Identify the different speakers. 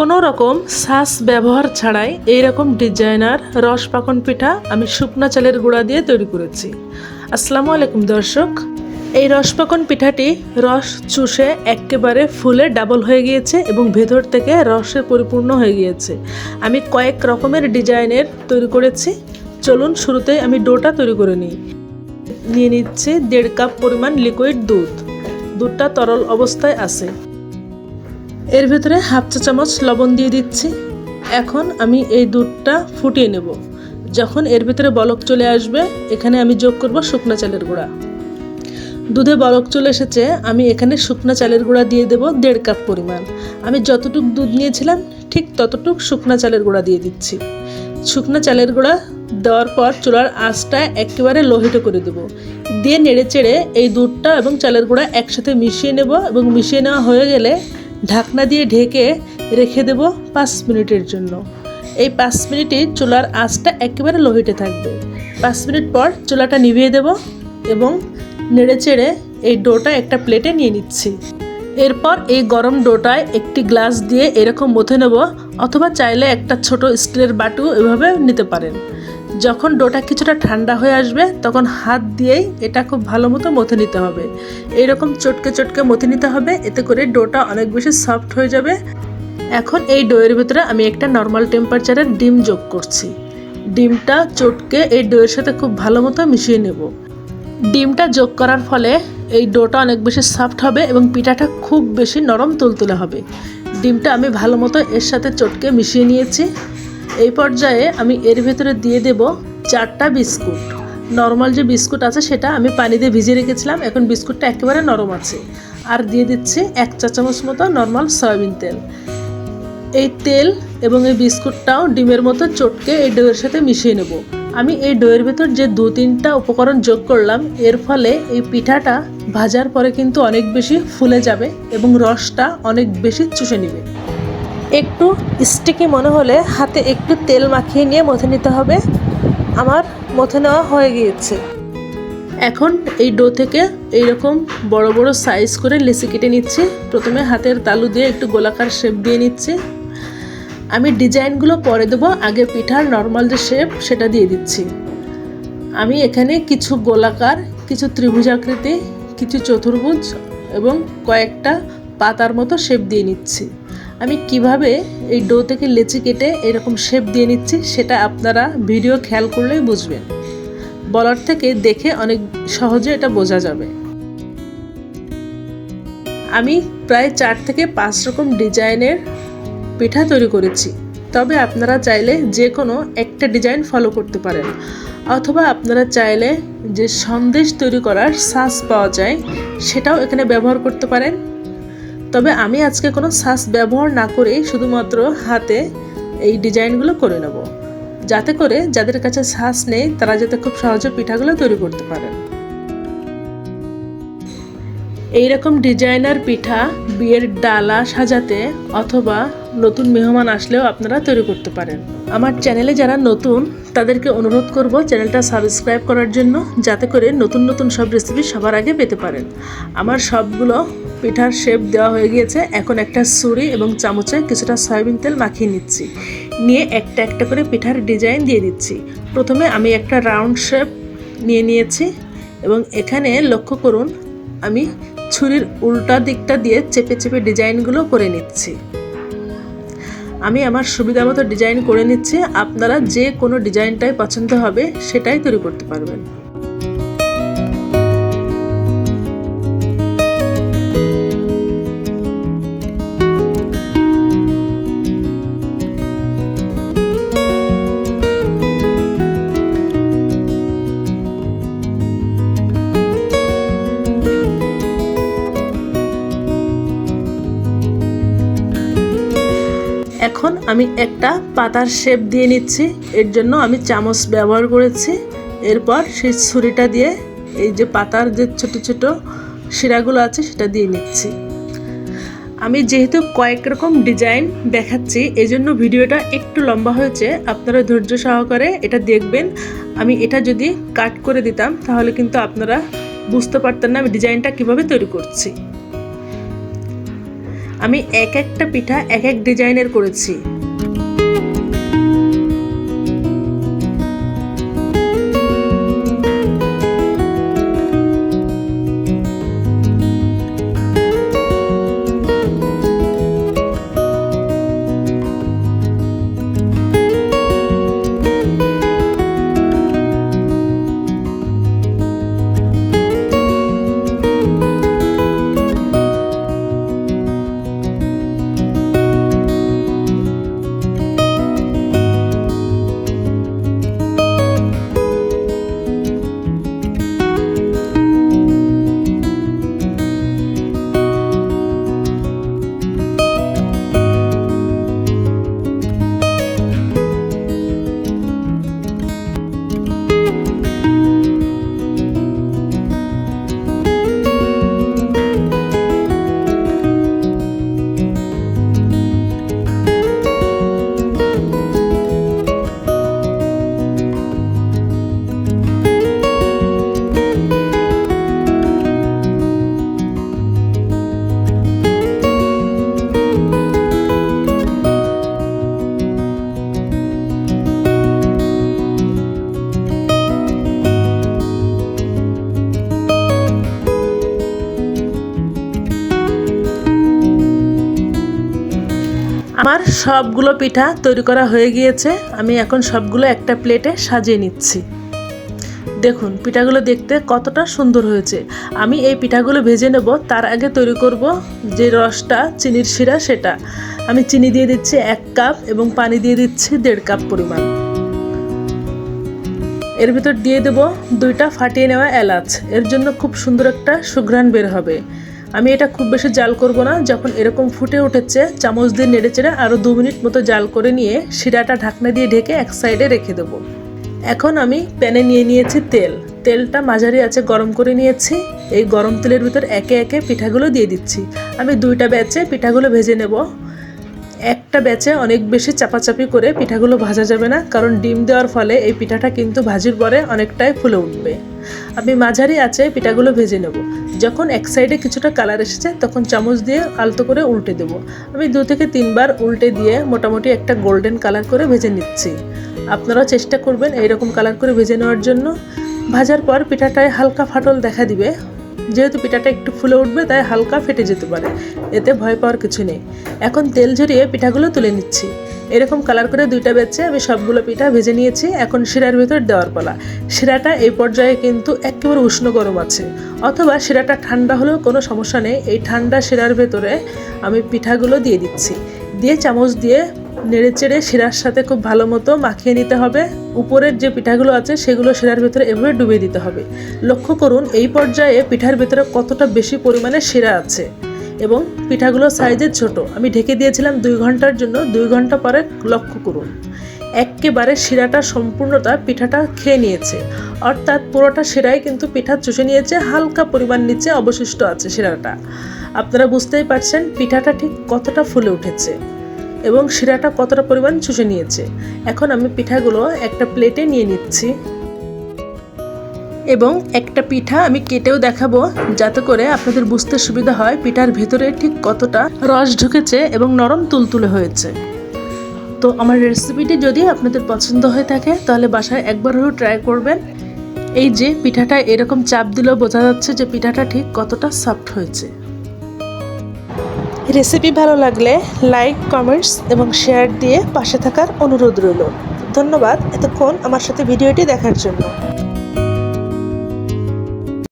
Speaker 1: কোনো রকম শ্বাস ব্যবহার ছাড়াই এই রকম ডিজাইনার রস পাকন পিঠা আমি শুকনা চালের গুঁড়া দিয়ে তৈরি করেছি। আসসালামু আলাইকুম দর্শক। এই রসপাকন পিঠাটি রস চুষে একেবারে ফুলে ডাবল হয়ে গিয়েছে এবং ভেতর থেকে রসে পরিপূর্ণ হয়ে গিয়েছে। আমি কয়েক রকমের ডিজাইনের তৈরি করেছি। চলুন শুরুতে আমি ডোটা তৈরি করে নিই। নিয়ে নিচ্ছি দেড় কাপ পরিমাণ লিকুইড দুধ। দুধটা তরল অবস্থায় আছে। এর ভেতরে হাফ চা চামচ লবণ দিয়ে দিচ্ছি। এখন আমি এই দুধটা ফুটিয়ে নেব। যখন এর ভেতরে বলক চলে আসবে, এখানে আমি যোগ করব শুকনো চালের গুঁড়া। দুধে বলক চলে এসেছে, আমি এখানে শুকনো চালের গুঁড়া দিয়ে দেব দেড় কাপ পরিমাণ। আমি যতটুক দুধ নিয়েছিলাম, ঠিক ততটুক শুকনো চালের গুঁড়া দিয়ে দিচ্ছি। শুকনো চালের গুঁড়া দেওয়ার পর চুলার আঁচটা একেবারে লোহিত করে দেব। দিয়ে নেড়ে চেড়ে এই দুধটা এবং চালের গুঁড়া একসাথে মিশিয়ে নেব এবং মিশিয়ে নেওয়া হয়ে গেলে ঢাকনা দিয়ে ঢেকে রেখে দেব পাঁচ মিনিটের জন্য। এই পাঁচ মিনিটে চুলার আঁচটা একেবারে লোহিটে থাকবে। পাঁচ মিনিট পর চুলাটা নিভিয়ে দেব এবং নেড়ে চেড়ে এই ডোটা একটা প্লেটে নিয়ে নিচ্ছি। এরপর এই গরম ডোটায় একটি গ্লাস দিয়ে এরকম মথে নেব অথবা চাইলে একটা ছোট স্টিলের বাটু এভাবে নিতে পারেন। যখন ডোটা কিছুটা ঠান্ডা হয়ে আসবে, তখন হাত দিয়েই এটা খুব ভালো মতো মথে নিতে হবে। এইরকম চটকে চটকে মথে নিতে হবে, এতে করে ডোটা অনেক বেশি সফট হয়ে যাবে। এখন এই ডোয়ের ভিতরে আমি একটা নর্মাল টেম্পারেচারের ডিম যোগ করছি। ডিমটা চটকে এই ডোয়ের সাথে খুব ভালো মতো মিশিয়ে নেব। ডিমটা যোগ করার ফলে এই ডোটা অনেক বেশি সফট হবে এবং পিঠাটা খুব বেশি নরম তুলতুলে হবে। ডিমটা আমি ভালো মতো এর সাথে চটকে মিশিয়ে নিয়েছি। এই পর্যায়ে আমি এর ভেতরে দিয়ে দেব চারটা বিস্কুট। নর্মাল যে বিস্কুট আছে সেটা আমি পানি দিয়ে ভিজিয়ে রেখেছিলাম, এখন বিস্কুটটা একেবারে নরম আছে। আর দিয়ে দিচ্ছি এক চা চামচ মতো নর্মাল সয়াবিন তেল। এই তেল এবং এই বিস্কুটটাও ডিমের মতো চটকে এই ডোয়ের সাথে মিশিয়ে নেব। আমি এই ডোয়ের ভেতর যে দু তিনটা উপকরণ যোগ করলাম, এর ফলে এই পিঠাটা ভাজার পরে কিন্তু অনেক বেশি ফুলে যাবে এবং রসটা অনেক বেশি চুষে নেবে। একটু স্টিকি মনে হলে হাতে একটু তেল মাখিয়ে নিয়ে মথে নিতে হবে। আমার মথে নেওয়া হয়ে গিয়েছে। এখন এই ডো থেকে এইরকম বড় বড় সাইজ করে লেসি কেটে নিচ্ছি। প্রথমে হাতের তালু দিয়ে একটু গোলাকার শেপ দিয়ে নিচ্ছি। আমি ডিজাইনগুলো পরে দেবো, আগে পিঠার নর্মাল যে শেপ সেটা দিয়ে দিচ্ছি। আমি এখানে কিছু গোলাকার, কিছু ত্রিভুজাকৃতি কিছু চতুর্ভুজ এবং কয়েকটা পাতার মতো শেপ দিয়ে নিচ্ছি। আমি কীভাবে এই ডো থেকে লেচি কেটে এরকম শেপ দিয়ে নিচ্ছি সেটা আপনারা ভিডিও খেয়াল করলেই বুঝবেন। বলার থেকে দেখে অনেক সহজে এটা বোঝা যাবে। আমি প্রায় চার থেকে পাঁচ রকম ডিজাইনের পিঠা তৈরি করেছি। তবে আপনারা চাইলে যে কোনো একটা ডিজাইন ফলো করতে পারেন। অথবা আপনারা চাইলে যে সন্দেশ তৈরি করার সাস পাওয়া যায়, সেটাও এখানে ব্যবহার করতে পারেন। তবে আমি আজকে কোনো সাস ব্যবহার না করে শুধুমাত্র হাতে এই ডিজাইনগুলো করে নেব। যাতে করে যাদের কাছে শ্বাস নেই, তারা যাতে খুব সহজে পিঠাগুলো তৈরি করতে পারেন। এইরকম ডিজাইনার পিঠা, বিয়ের ডালা সাজাতে অথবা নতুন মেহমান আসলেও আপনারা তৈরি করতে পারেন। আমার চ্যানেলে যারা নতুন, তাদেরকে অনুরোধ করব চ্যানেলটা সাবস্ক্রাইব করার জন্য, যাতে করে নতুন নতুন সব রেসিপি সবার আগে পেতে পারেন। আমার সবগুলো পিঠার শেপ দেওয়া হয়ে গিয়েছে। এখন একটা ছুরি এবং চামচে কিছুটা সয়াবিন তেল মাখিয়ে নিচ্ছি। নিয়ে একটা একটা করে পিঠার ডিজাইন দিয়ে দিচ্ছি। প্রথমে আমি একটা রাউন্ড শেপ নিয়ে নিয়েছি এবং এখানে লক্ষ্য করুন, আমি ছুরির উল্টা দিকটা দিয়ে চেপে চেপে ডিজাইনগুলো করে নিচ্ছি। আমি আমার সুবিধা মতো ডিজাইন করে নিচ্ছি। আপনারা যে কোনো ডিজাইনটাই পছন্দ হবে, সেটাই তৈরি করতে পারবেন। আমি একটা পাতার শেপ দিয়ে নিচ্ছি। এর জন্য আমি চামচ ব্যবহার করেছি। এরপর সেই ছুরিটা দিয়ে এই যে পাতার যে ছোট ছোট শিরাগুলো আছে, সেটা দিয়ে নিচ্ছি। আমি যেহেতু কয়েক রকম ডিজাইন দেখাচ্ছি এই জন্য ভিডিওটা একটু লম্বা হয়েছে। আপনারা ধৈর্য সহকারে এটা দেখবেন। আমি এটা যদি কাট করে দিতাম, তাহলে কিন্তু আপনারা বুঝতে পারতেন না আমি ডিজাইনটা কীভাবে তৈরি করছি। আমি এক একটা পিঠা এক এক ডিজাইনের করেছি। আমার সবগুলো পিঠা তৈরি করা হয়ে গিয়েছে। আমি এখন সবগুলো একটা প্লেটে সাজিয়ে নিচ্ছি। দেখুন, পিঠাগুলো দেখতে কতটা সুন্দর হয়েছে। আমি এই পিঠাগুলো ভেজে নেব, তার আগে তৈরি করব যে রসটা, চিনির শিরা সেটা। আমি চিনি দিয়ে দিচ্ছি এক কাপ এবং পানি দিয়ে দিচ্ছি দেড় কাপ পরিমাণ। এর ভিতর দিয়ে দেব দুইটা ফাটিয়ে নেওয়া এলাচ। এর জন্য খুব সুন্দর একটা সুঘ্রাণ বের হবে। আমি এটা খুব বেশি জাল করব না, যখন এরকম ফুটে উঠেছে, চামচ দিয়ে নেড়ে চেড়ে আরও দু মিনিট মতো জাল করে নিয়ে শিরাটা ঢাকনা দিয়ে ঢেকে এক সাইডে রেখে দেবো। এখন আমি প্যানে নিয়ে নিয়েছি তেল। তেলটা মাঝারি আছে, গরম করে নিয়েছি। এই গরম তেলের ভিতর একে একে পিঠাগুলো দিয়ে দিচ্ছি। আমি দুইটা ব্যাচে পিঠাগুলো ভেজে নেব। একটা ব্যাচে অনেক বেশি চাপাচাপি করে পিঠাগুলো ভাজা যাবে না, কারণ ডিম দেওয়ার ফলে এই পিঠাটা কিন্তু ভাজির পরে অনেকটাই ফুলে উঠবে। আমি মাঝারি আছে পিঠাগুলো ভেজে নেব। যখন এক সাইডে কিছুটা কালার এসেছে, তখন চামচ দিয়ে আলতো করে উল্টে দেব। আমি দু থেকে তিনবার উল্টে দিয়ে মোটামুটি একটা গোল্ডেন কালার করে ভেজে নিচ্ছি। আপনারাও চেষ্টা করবেন এইরকম কালার করে ভেজে নেওয়ার জন্য। ভাজার পর পিঠাটায় হালকা ফাটল দেখা দিবে। যেহেতু পিঠাটা একটু ফুলে উঠবে, তাই হালকা ফেটে যেতে পারে। এতে ভয় পাওয়ার কিছু নেই। এখন তেল ঝরিয়ে পিঠাগুলো তুলে নিচ্ছি। এরকম কালার করে দুইটা বেচে আমি সবগুলো পিঠা ভেজে নিয়েছি, এখন শিরার ভিতর দেওয়ার পালা। শিরাটা এই পর্যায়ে কিন্তু একেবারে উষ্ণ গরম আছে। অথবা শিরাটা ঠান্ডা হলেও কোনো সমস্যা নেই, এই ঠান্ডা শিরার ভেতরে আমি পিঠাগুলো দিয়ে দিচ্ছি। দিয়ে চামচ দিয়ে নেড়ে চেড়ে শিরার সাথে খুব ভালো মতো মাখিয়ে নিতে হবে। উপরের যে পিঠাগুলো আছে, সেগুলো শিরার ভেতরে এভাবে ডুবিয়ে দিতে হবে। লক্ষ্য করুন, এই পর্যায়ে পিঠার ভেতরে কতটা বেশি পরিমাণে শিরা আছে এবং পিঠাগুলো সাইজের ছোট। আমি ঢেকে দিয়েছিলাম দুই ঘণ্টার জন্য, দুই ঘণ্টা পরে লক্ষ্য করুন। একেবারে শিরাটা সম্পূর্ণতা পিঠাটা খেয়ে নিয়েছে। অর্থাৎ পুরোটা শিরাই কিন্তু পিঠা চুষে নিয়েছে, হালকা পরিমাণ নিচে অবশিষ্ট আছে শিরাটা। আপনারা বুঝতেই পারছেন, পিঠাটা ঠিক কতটা ফুলে উঠেছে। এবং শিরাটা কতটা পরিমাণ চুষে নিয়েছে। এখন আমি পিঠাগুলো একটা প্লেটে নিয়ে নিচ্ছি। এবং একটা পিঠা আমি কেটেও দেখাবো, যাতে করে আপনাদের বুঝতে সুবিধা হয় পিঠার ভেতরে ঠিক কতটা রস ঢুকেছে এবং নরম তুলতুলে হয়েছে। তো আমার রেসিপিটি যদি আপনাদের পছন্দ হয়ে থাকে, তাহলে বাসায় একবার হলেও ট্রাই করবেন। এই যে পিঠাটা এরকম চাপ দিলেও বোঝা যাচ্ছে যে পিঠাটা ঠিক কতটা সফট হয়েছে। রেসিপি ভালো লাগলে লাইক, কমেন্টস এবং শেয়ার দিয়ে পাশে থাকার অনুরোধ রইল। ধন্যবাদ এতক্ষণ আমার সাথে ভিডিওটি দেখার জন্য।